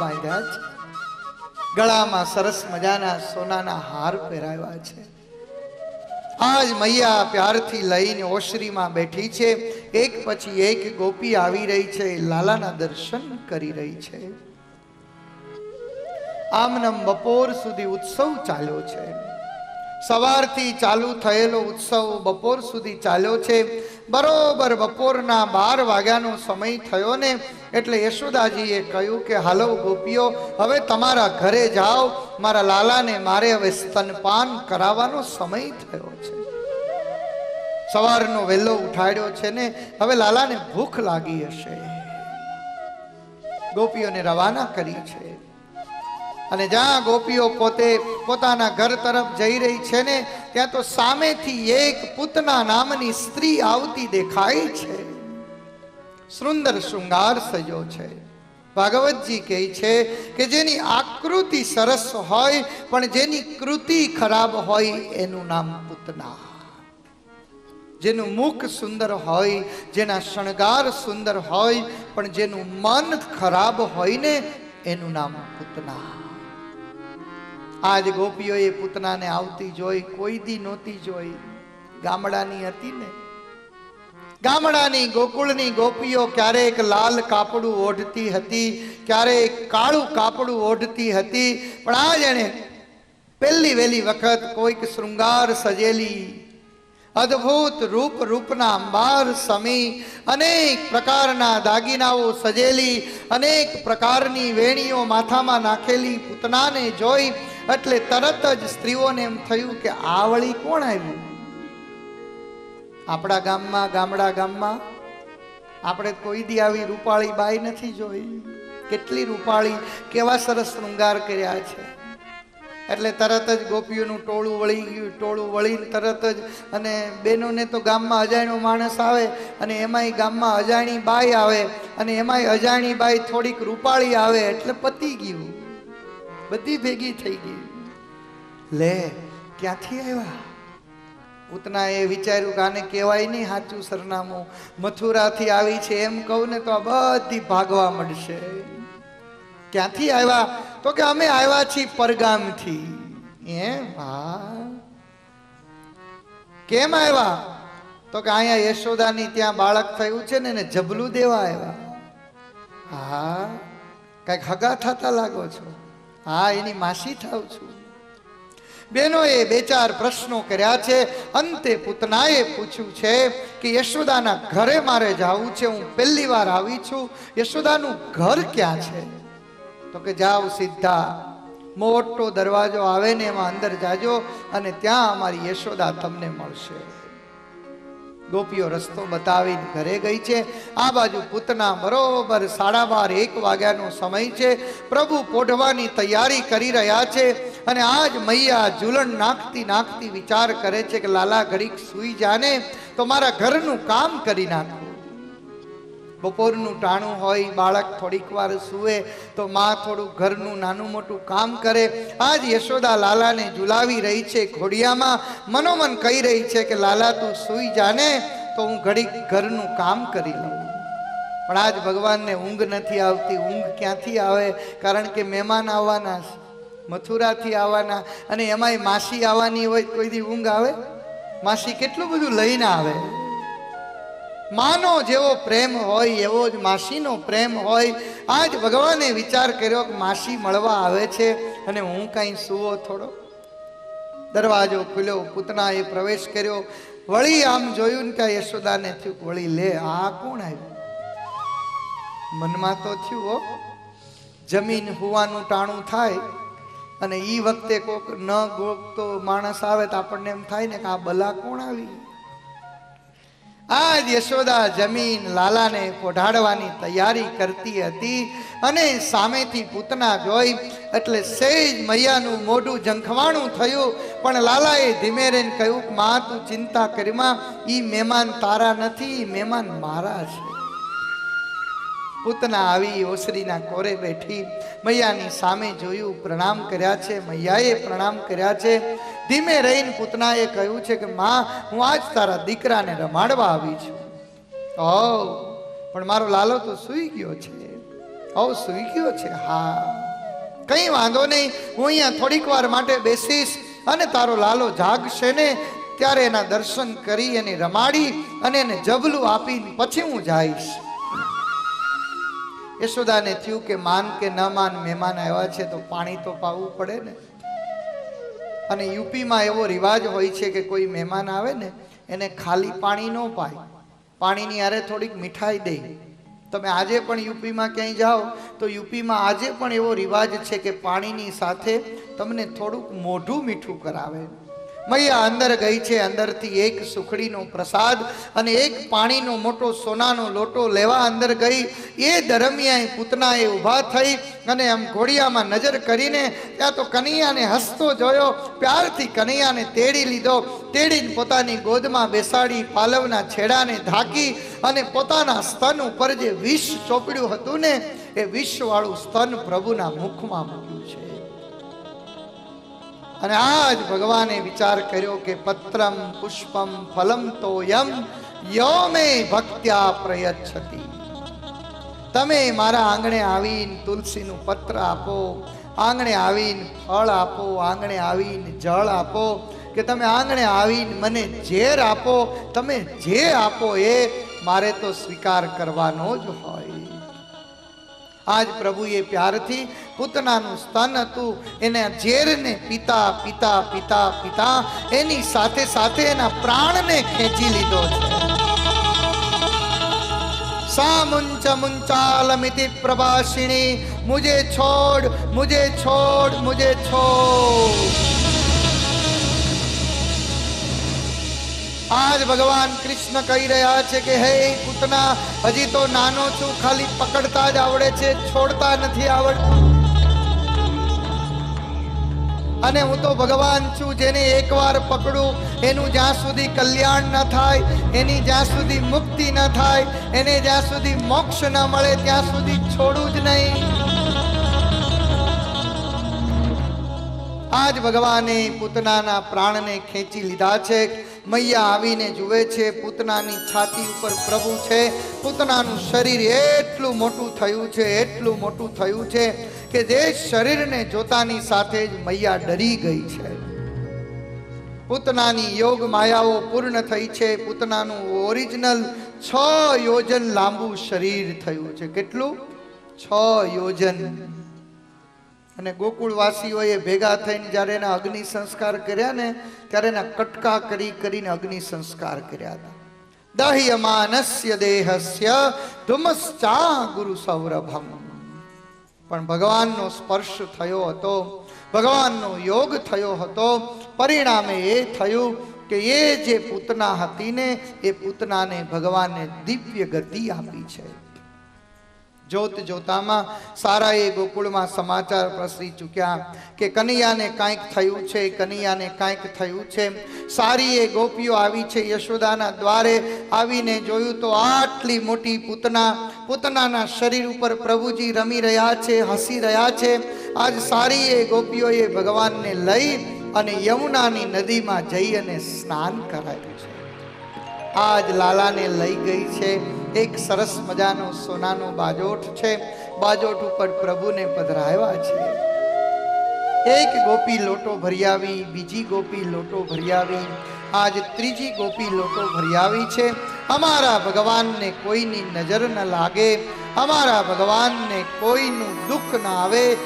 બાંધ્યા છે. ગળામાં સરસ મજાના સોનાના હાર પહેરાવ્યા છે. આજ મૈયા પ્યારથી લઈને ઓશરીમાં બેઠી છે. એક પછી એક ગોપી આવી રહી છે, લાલાના દર્શન કરી રહી છે. આમનમ બપોર સુધી ઉત્સવ ચાલ્યો છે. સવારથી ચાલુ થયેલો ઉત્સવ બપોર સુધી ચાલ્યો છે. બરોબર બપોરના બાર વાગ્યાનો સમય થયો ને એટલે યશોદાજીએ કહ્યું કે, હાલો ગોપીઓ, હવે તમારા ઘરે જાઓ. મારા લાલાને મારે હવે સ્તનપાન કરાવવાનો સમય થયો છે. સવારનો વહેલો ઉઠાડ્યો છે ને, હવે લાલાને ભૂખ લાગી હશે. ગોપીઓને રવાના કરી છે. અને જ્યાં ગોપીઓ પોતે પોતાના ઘર તરફ જઈ રહી છે ને, ત્યાં તો સામેથી એક પૂતના નામની સ્ત્રી આવતી દેખાય છે. સુંદર શૃંગાર સજો છે. ભાગવતજી કહે છે કે જેની આકૃતિ સરસ હોય, પણ જેની કૃતિ ખરાબ હોય એનું નામ પૂતના. જેનું મુખ સુંદર હોય, જેના શણગાર સુંદર હોય, પણ જેનું મન ખરાબ હોય ને, એનું નામ પૂતના. આજ ગોપીઓએ પૂતનાને આવતી જોઈ, કોઈ દી નહોતી જોઈ. ગામડાની હતી ને? ગામડાની ગોકુળની ગોપીઓ ક્યારેક લાલ કાપડું ઓઢતી હતી, ક્યારેક કાળું કાપડું ઓઢતી હતી. પણ આજ એણે પહેલી વહેલી વખત કોઈક શૃંગાર સજેલી. અદ્ભુત રૂપ રૂપના અંબાર સમી, અનેક પ્રકારના દાગીનાઓ સજેલી, અનેક પ્રકારની વેણીઓ માથામાં નાખેલી પૂતનાને જોઈ એટલે તરત જ સ્ત્રીઓને એમ થયું કે આ વળી કોણ આવ્યું આપણા ગામમાં, ગામડા ગામમાં આપણે કોઈ દી આવી રૂપાળી બાઈ નથી જોઈ. કેટલી રૂપાળી, કેવા સરસ શૃંગાર કર્યા છે. એટલે તરત જ ગોપીઓનું ટોળું વળી ગયું, ટોળું વળીને તરત જ અને બેનોને તો ગામમાં અજાણ્યો માણસ આવે અને એમાંય ગામમાં અજાણી બાઈ આવે અને એમાંય અજાણી બાઈ થોડીક રૂપાળી આવે એટલે પતી ગયું. બધી ભેગી થઈ ગઈ. લે, ક્યાંથી આવ્યા? ઉતના એ વિચાર્યું કે આને કહેવાય નહીં સાચું સરનામું. મથુરાથી આવી છે એમ કહું ને તો આ બધી ભાગવા મળશે. ક્યાંથી આવ્યા? તો કે અમે આવ્યા છીએ પરગામથી. એ ભા કેમ આવ્યા? તો કે અહીંયા યશોદાની ત્યાં બાળક થયું છે ને એને જબલું દેવા આવ્યા. હા, કંઈક હગા થતા લાગો છો? હા, એની માસી થાવ છું. બહેનોએ બે ચાર પ્રશ્નો કર્યા છે. અંતે પૂતનાએ પૂછ્યું છે કે, યશોદાના ઘરે મારે જવું છે? હું પહેલી વાર આવી છું. યશોદાનું ઘર ક્યાં છે? તો કે, જાઓ સીધા. મોટો દરવાજો આવે ને એમાં અંદર જાજો અને ત્યાં અમારી યશોદા તમને મળશે. ગોપીઓ રસ્તો બતાવીને ઘરે ગઈ છે. આ બાજુ પૂતના બરોબર સાડા બાર એક વાગ્યાનો સમય છે. પ્રભુ પોઢવાની તૈયારી કરી રહ્યા છે અને આજ મૈયા ઝૂલણ નાખતી નાખતી વિચાર કરે છે કે લાલા ઘડીક સૂઈ જાને તો મારા ઘરનું કામ કરી નાખું. બપોરનું ટાણું હોય, બાળક થોડીક વાર સૂવે, તો માં થોડું ઘરનું નાનું મોટું કામ કરે. આજ યશોદા લાલાને ઝુલાવી રહી છે ઘોડિયામાં. મનોમન કહી રહી છે કે, લાલા, તું સૂઈ જાને તો હું ઘડીક ઘરનું કામ કરી લઉં. પણ આજ ભગવાનને ઊંઘ નથી આવતી. ઊંઘ ક્યાંથી આવે? કારણ કે મહેમાન આવવાના છે મથુરાથી આવવાના, અને એમાંય માસી આવવાની હોય કોઈ દી ઊંઘ આવે? માસી કેટલું બધું લઈને આવે? માનો જેવો પ્રેમ હોય, એવો જ માસીનો પ્રેમ હોય. આજ ભગવાને વિચાર કર્યો કે માસી મળવા આવે છે અને હું કાંઈ સુવો થોડો. દરવાજો ખુલ્યો પૂતનાએ પ્રવેશ કર્યો. વળી આમ જોયું ને કે યશોદાને થયું વળી લે, આ કોણ આવ્યું? મનમાં તો થયું, હો. જમીન હોવાનું ટાણું થાય અને એ વખતે કોક ન ગોગતો માણસ આવે તો આપણને એમ થાય ને કે આ બલા કોણ આવી? આજ યશોદા જમીન લાલાને પોઢાડવાની તૈયારી કરતી હતી અને સામેથી પૂતના જોઈ એટલે સેજ મૈયાનું મોઢું ઝંખવાણું થયું. પણ લાલાએ ધીમે રહીને કહ્યું, માં, તું ચિંતા કરીમાં એ મહેમાન તારા નથી મહેમાન મારા છે. પૂતના આવી ઓસરીના કોરે બેઠી મૈયાની સામે જોયું, પ્રણામ કર્યા છે, મૈયાએ પ્રણામ કર્યા છે. ધીમે રહીને પૂતનાએ કહ્યું છે કે, માં, હું આજ તારા દીકરાને રમાડવા આવી છું. ઓ, પણ મારો લાલો તો સૂઈ ગયો છે. ઓ, સુઈ ગયો છે? હા. કઈ વાંધો નહીં, હું અહીંયા થોડીક વાર માટે બેસીશ અને તારો લાલો જાગશે ને, ત્યારે એના દર્શન કરી એને રમાડી અને એને જબલું આપીને પછી હું જઈશ. યશોદાને થયું કે માન કે ન માન મહેમાન આવ્યા છે તો પાણી તો પાવું પડે ને? અને યુપીમાં એવો રિવાજ હોય છે કે કોઈ મહેમાન આવે ને, એને ખાલી પાણી ન પાય. પાણીની આરે થોડીક મીઠાઈ દે. તમે આજે પણ યુપીમાં ક્યાંય જાઓ તો યુપીમાં આજે પણ એવો રિવાજ છે કે પાણીની સાથે તમને થોડુંક મોઢું મીઠું કરાવે. મૈયા અંદર ગઈ છે, અંદરથી એક સુખડીનો પ્રસાદ અને એક પાણીનો મોટો સોનાનો લોટો લેવા અંદર ગઈ. એ દરમિયાન પૂતનાએ ઊભા થઈ અને આમ ઘોડિયામાં નજર કરીને ત્યાં તો કનૈયાને હસતો જોયો, પ્યારથી કનૈયાને તેડી લીધો. તેડીને પોતાની ગોદમાં બેસાડી પાલવના છેડાને ઢાંકી અને પોતાના સ્તન ઉપર જે વિષ ચોપડ્યું હતું ને, એ વિષવાળું સ્તન પ્રભુના મુખમાં મૂક્યું છે. અને આ જ ભગવાને વિચાર કર્યો કે પત્રમ, પુષ્પમ, ફલમ તો યમ યો મે ભક્ત્યા પ્રયચ્છતી. તમે મારા આંગણે આવીને તુલસીનું પત્ર આપો, આંગણે આવીને ફળ આપો, આંગણે આવીને જળ આપો, કે તમે આંગણે આવીને મને ઝેર આપો, તમે જે આપો એ મારે તો સ્વીકાર કરવાનો જ હોય. આજ પ્રભુએ પ્યારથી પૂતનાનું સ્તન હતું. એને ઝેરને પિતા પિતા પિતા પિતા, એની સાથે સાથે એના પ્રાણને ખેંચી લીધો છે. સા મુંચ પ્રભાષિણી મુજે છોડ મુજે છોડ મુજે છોડ. આજ ભગવાન કૃષ્ણ કહી રહ્યા છે કે, હે પૂતના હજી તો નાનો છું, ખાલી પકડતા જ આવડે છે, છોડતા નથી આવડતું. અને હું તો ભગવાન છું, જેને એકવાર પકડું, એનું જ્યાં સુધી કલ્યાણ ન થાય, એની જ્યાં સુધી મુક્તિ ન થાય, એને જ્યાં સુધી મોક્ષ ન મળે, ત્યાં સુધી છોડું જ નહીં. આજ ભગવાને પૂતનાના પ્રાણને ખેંચી લીધા છે. મૈયા આવીને જુએ છે, પૂતનાની છાતી ઉપર પ્રભુ છે. પૂતનાનું શરીર એટલું મોટું થયું છે, એટલું મોટું થયું છે કે જે શરીરને જોતાની સાથે જ મૈયા ડરી ગઈ છે. પૂતનાની યોગ માયાઓ પૂર્ણ થઈ છે. પૂતનાનું ઓરિજિનલ છ યોજન લાંબુ શરીર થયું છે. કેટલું? છ યોજન. અને ગોકુળવાસીઓએ ભેગા થઈને જ્યારે એના અગ્નિ સંસ્કાર કર્યા ને, ત્યારે એના કટકા કરી કરીને અગ્નિ સંસ્કાર કર્યા હતા. દહ્યમાનસ્ય દેહસ્ય ધુમસ્ચા ગુરુ સૌરભમ. પણ ભગવાનનો સ્પર્શ થયો હતો, ભગવાનનો યોગ થયો હતો, પરિણામે એ થયું કે એ જે પૂતના હતી ને, એ પૂતનાને ભગવાને દિવ્ય ગતિ આપી છે. જોત જોતામાં સારા એ ગોકુળમાં સમાચાર પ્રસરી ચૂક્યા કે કનૈયાને કાંઈક થયું છે, કનૈયાને કાંઈક થયું છે. સારી એ ગોપીઓ આવી છે યશોદાના દ્વારે આવીને જોયું તો આટલી મોટી પૂતના, પૂતનાના શરીર ઉપર પ્રભુજી રમી રહ્યા છે, હસી રહ્યા છે. આજ સારી એ ગોપીઓએ ભગવાનને લઈ અને યમુનાની નદીમાં જઈ અને સ્નાન કરાવ્યું છે. આજ લાલાને લઈ ગઈ છે. એક સરસ મજાનો સોનાનો બાજોઠ છે. બાજોઠ ઉપર પ્રભુને પધરાવ્યા છે. એક ગોપી લોટો ભરિયાવી, બીજી ગોપી લોટો ભરિયાવી, આજ ત્રીજી ગોપી લોટો ભરિયાવી છે. અમારા ભગવાનને કોઈની નજર ન લાગે, અમારા ભગવાનને કોઈનું દુઃખ ન આવે.